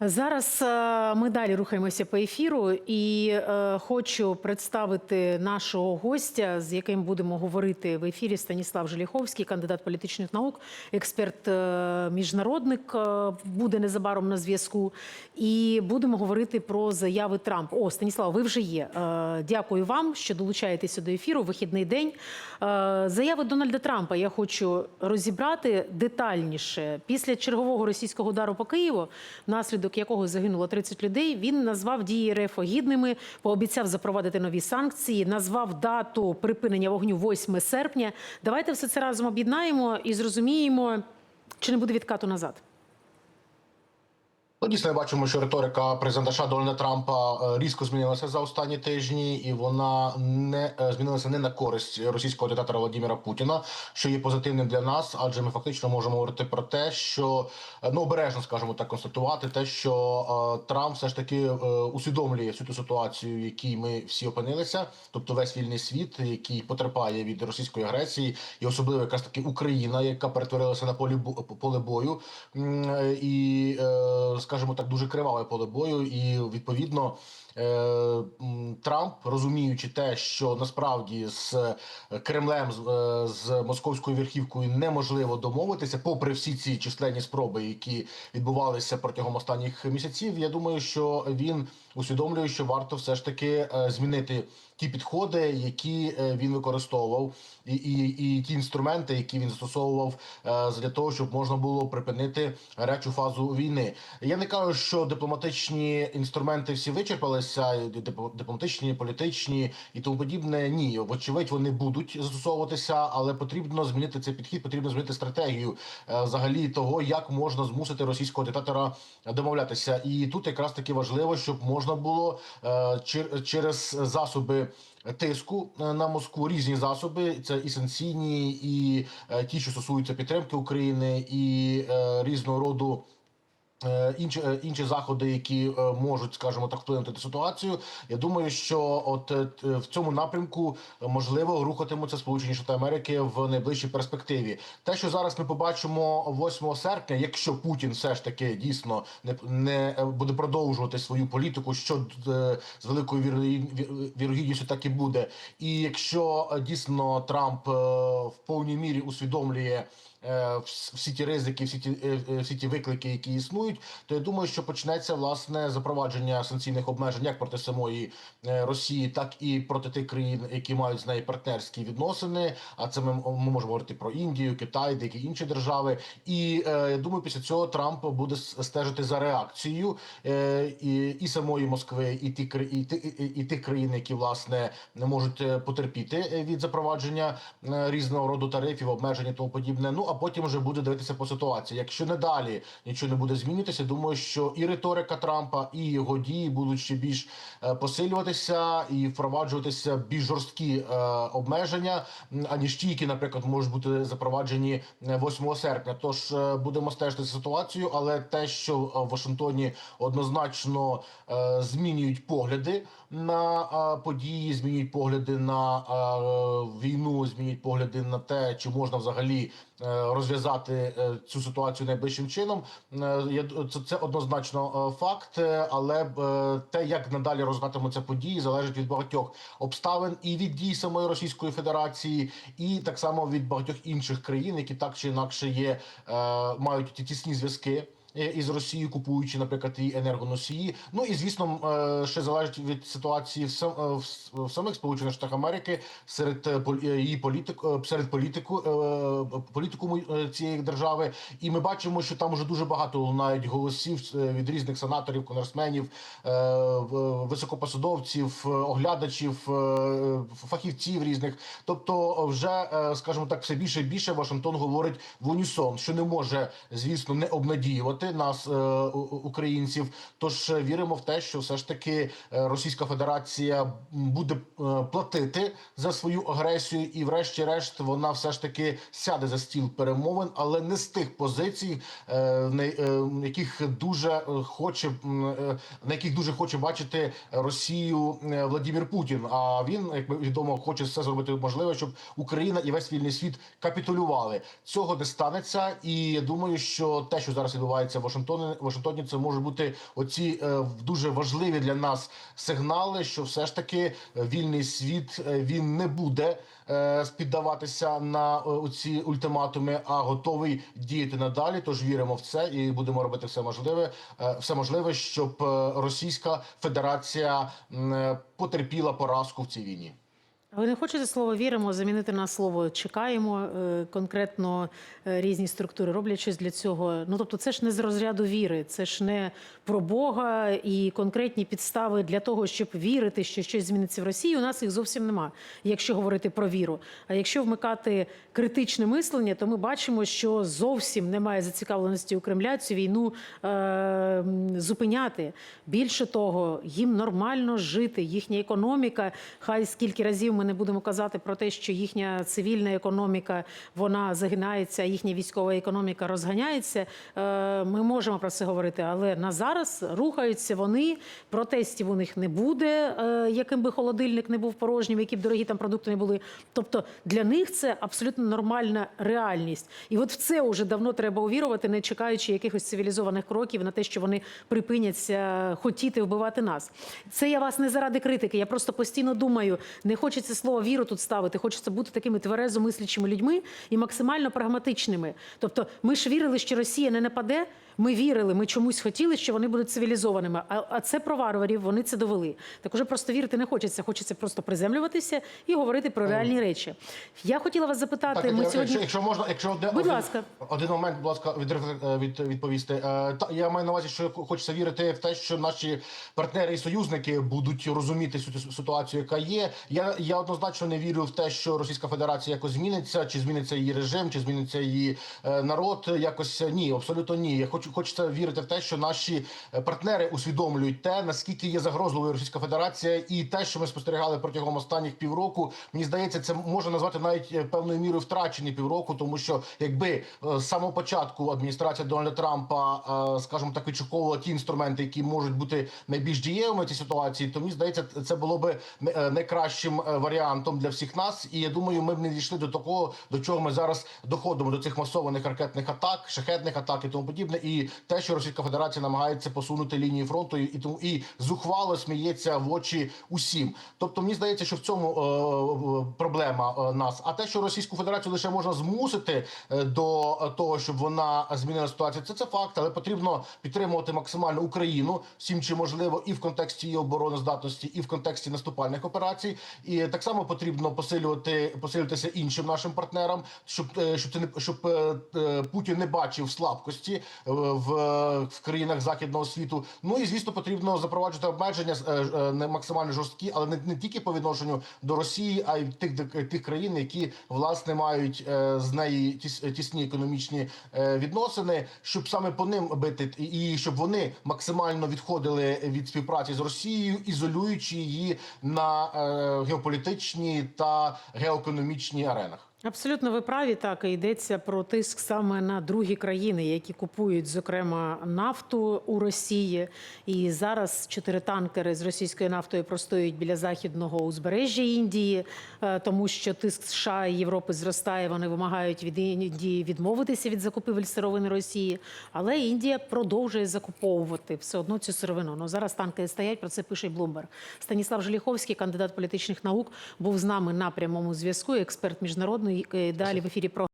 Зараз е, ми далі рухаємося по ефіру, і е, хочу представити нашого гостя, з яким будемо говорити в ефірі. Станіслав Желіховський, кандидат політичних наук, експерт е, буде незабаром на зв'язку. І будемо говорити про заяви Трампа. О, Станіслав, ви вже є. Дякую вам, що долучаєтеся до ефіру. Вихідний день. Заяви Дональда Трампа я хочу розібрати детальніше. Після чергового російського удару по Києву, внаслідок якого загинуло 30 людей, він назвав дії РФ гідними, пообіцяв запровадити нові санкції, назвав дату припинення вогню 8 серпня. Давайте все це разом об'єднаємо і зрозуміємо, чи не буде відкату назад. Ну, дійсно, бачимо, що риторика президента Дональда Трампа е, різко змінилася за останні тижні, і вона не е, змінилася не на користь російського диктатора Владимира Путіна, що є позитивним для нас, адже ми фактично можемо говорити про те, що е, ну обережно скажімо так констатувати, те, що Трамп все ж таки усвідомлює всю ту ситуацію, в якій ми всі опинилися, тобто весь вільний світ, який потерпає від російської агресії, і особливо якраз таки Україна, яка перетворилася на полі поле бою, і е, скажімо так, дуже криваве поле бою, і відповідно. Е, Трамп, розуміючи те, що насправді з е, Кремлем з, е, з московською верхівкою неможливо домовитися, попри всі ці численні спроби, які відбувалися протягом останніх місяців, я думаю, що він усвідомлює, що варто все ж таки змінити ті підходи, які він використовував, і, і, і ті інструменти, які він застосовував для того, щоб можна було припинити гарячу фазу війни. Я не кажу, що дипломатичні інструменти всі вичерпалися, і дип- дипломатичні, політичні і тому подібне. Ні, вочевидь, вони будуть застосовуватися, але потрібно змінити цей підхід, потрібно змінити стратегію е, взагалі того, як можна змусити російського диктатора домовлятися. І тут якраз таки важливо, щоб можна було е, через засоби. Тиску е, на Москву різні засоби, це і санкційні, і е, ті, що стосуються підтримки України, і е, різного роду е, інші, е, інші заходи, які е, можуть, скажімо так, вплинути на ситуацію. Я думаю, що от е, в цьому напрямку е, можливо рухатимуться Сполучені Штати Америки в найближчій перспективі. Те, що зараз ми побачимо 8 серпня, якщо Путін все ж таки дійсно не, не е, буде продовжувати свою політику, що е, з великою вірогід- вірогідністю так і буде. І якщо е, дійсно Трамп е, в повній мірі усвідомлює е, всі ті ризики, всі ті е, е, всі ті виклики, які існують, то я думаю, що почнеться власне запровадження санкційних обмежень як проти самої е, Росії, так і проти тих країн, які мають з нею партнерські відносини. А це ми, ми можемо говорити про Індію, Китай, деякі інші держави. І е, я думаю, після цього Трамп буде стежити за реакцією е, і, і самої Москви, і ті і, ті- і, тих країн, які власне не можуть е, потерпіти е, від запровадження е, різного роду тарифів, обмежень і тому подібне. Ну а потім вже буде дивитися по ситуації. Якщо не далі нічого не буде змінитися, думаю, що і риторика Трампа, і його дії будуть ще більш е, посилюватися і впроваджуватися більш жорсткі е, обмеження, аніж ті, які, наприклад, можуть бути запроваджені е, 8 серпня. Тож е, будемо стежити за ситуацією, але те, що е, в Вашингтоні однозначно е, змінюють погляди на е, події, змінюють погляди на е, війну, змінюють погляди на те, чи можна взагалі е, розв'язати е, цю ситуацію найближчим чином. Е, це, це однозначно е, факт, але те, як надалі розвиватимуться події, залежить від багатьох обставин і від дій самої Російської Федерації, і так само від багатьох інших країн, які так чи інакше є, мають ті тісні зв'язки. Е, Із Росією купуючи, наприклад, і енергоносії. Ну і звісно, е, ще залежить від ситуації в сам е, в самих Сполучених Штатах Америки серед її політик серед політику політикуму е, цієї держави. І ми бачимо, що там уже дуже багато лунають голосів від різних сенаторів, конгресменів, високопосадовців, оглядачів, фахівців різних. Тобто, вже скажімо так, все більше і більше Вашингтон говорить в унісон, що не може, звісно, не обнадіювати нас, е, українців. Тож е, віримо в те, що все ж таки е, Російська Федерація буде платити за свою агресію, і, врешті-решт, вона все ж таки сяде за стіл перемовин, але не з тих позицій, яких дуже хоче на яких дуже хоче бачити Росію Владимир Путін. А він, як ми відомо, хоче все зробити можливе, щоб Україна і весь вільний світ капітулювали. Цього не станеться, і я думаю, що те, що зараз відбувається відбувається в Вашингтоні. Вашингтоні це можуть бути оці е, дуже важливі для нас сигнали, що все ж таки е, вільний світ е, він не буде е, піддаватися на ці ультиматуми, а готовий діяти надалі. Тож віримо в це і будемо робити все можливе, все можливе, щоб Російська Федерація потерпіла поразку в цій війні. Ви не хочете слово віримо замінити на слово чекаємо е, конкретно е, різні структури роблять щось для цього. Ну тобто, це ж не з розряду віри, це ж не про Бога і конкретні підстави для того, щоб вірити, що щось зміниться в Росії. У нас їх зовсім нема, якщо говорити про віру. А якщо вмикати критичне мислення, то ми бачимо, що зовсім немає зацікавленості у Кремля цю війну е, зупиняти. Більше того, їм нормально жити. Їхня економіка, хай скільки разів ми не будемо казати про те, що їхня цивільна економіка вона загинається, їхня військова економіка розганяється. Е, Ми можемо про це говорити, але на зараз рухаються вони. Протестів у них не буде, е, яким би холодильник не був порожнім, які б дорогі там продукти не були. Тобто для них це абсолютно нормальна реальність. І от в це вже давно треба увірувати, не чекаючи якихось цивілізованих кроків на те, що вони припиняться хотіти вбивати нас. Це я вас не заради критики. Я просто постійно думаю, не хочеться слово віру тут ставити. Хочеться бути такими тверезо мислячими людьми і максимально прагматичними. Тобто, ми ж вірили, що Росія не нападе. Ми вірили, ми чомусь хотіли, що вони будуть цивілізованими. А, а це про варварів, вони це довели. Так уже просто вірити не хочеться. Хочеться просто приземлюватися і говорити про реальні речі. Я хотіла вас запитати. Так, ми я- сьогодні якщо, можна, якщо один, Будь один, ласка. один момент, будь ласка, від, від, відповісти. Е, Та я маю на увазі, що хочеться вірити в те, що наші партнери і союзники будуть розуміти цю ситуацію, яка є. Я, я однозначно не вірю в те, що Російська Федерація якось зміниться, чи зміниться її режим, чи зміниться її е, народ. Якось ні, абсолютно ні. Я хочу хочеться вірити в те, що наші е, партнери усвідомлюють те, наскільки є загрозливою Російська Федерація, і те, що ми спостерігали протягом останніх півроку. Мені здається, це можна назвати навіть е, певною мірою втрачені півроку, тому що якби е, з самого початку адміністрація Дональда Трампа, скажімо так, відшуковувала ті інструменти, які можуть бути найбільш дієвими в цій ситуації, то мені здається, це було би найкращим варіантом для всіх нас. І я думаю, ми б не дійшли до такого, до чого ми зараз доходимо до цих масованих ракетних атак, шахетних атак і тому подібне. І те, що Російська Федерація намагається посунути лінії фронту, і тому і зухвало сміється в очі усім. Тобто, мені здається, що в цьому е, проблема е, нас. А те, що Російську Федерацію лише можна змусити е, до того, щоб вона змінила ситуацію, це це факт, але потрібно підтримувати максимально Україну всім, чи можливо, і в контексті її обороноздатності, і в контексті наступальних операцій. І так само потрібно посилювати посилюватися іншим нашим партнерам, щоб е, щоб це не щоб Путін не бачив слабкості в, в країнах західного світу. Ну і звісно, потрібно запроваджувати обмеження е, е, не максимально жорсткі, але не, не тільки по відношенню до Росії, а й тих тих країн, які власне мають е, з неї тіс, тісні економічні відносини, щоб саме по ним бити, і щоб вони максимально відходили від співпраці з Росією, ізолюючи її на геополітичній та геоекономічній аренах. Абсолютно ви праві. Так і йдеться про тиск саме на другі країни, які купують зокрема нафту у Росії. І зараз чотири танкери з російською нафтою простоюють біля західного узбережжя Індії, е, тому що тиск США і Європи зростає. Вони вимагають від Індії відмовитися від закупівель сировини Росії. Але Індія продовжує закуповувати все одно цю сировину. Ну зараз танки стоять. Про це пише Блумберг. Станіслав Желіховський, кандидат політичних наук, був з нами на прямому зв'язку. Експерт міжнародний. Далі в ефірі про.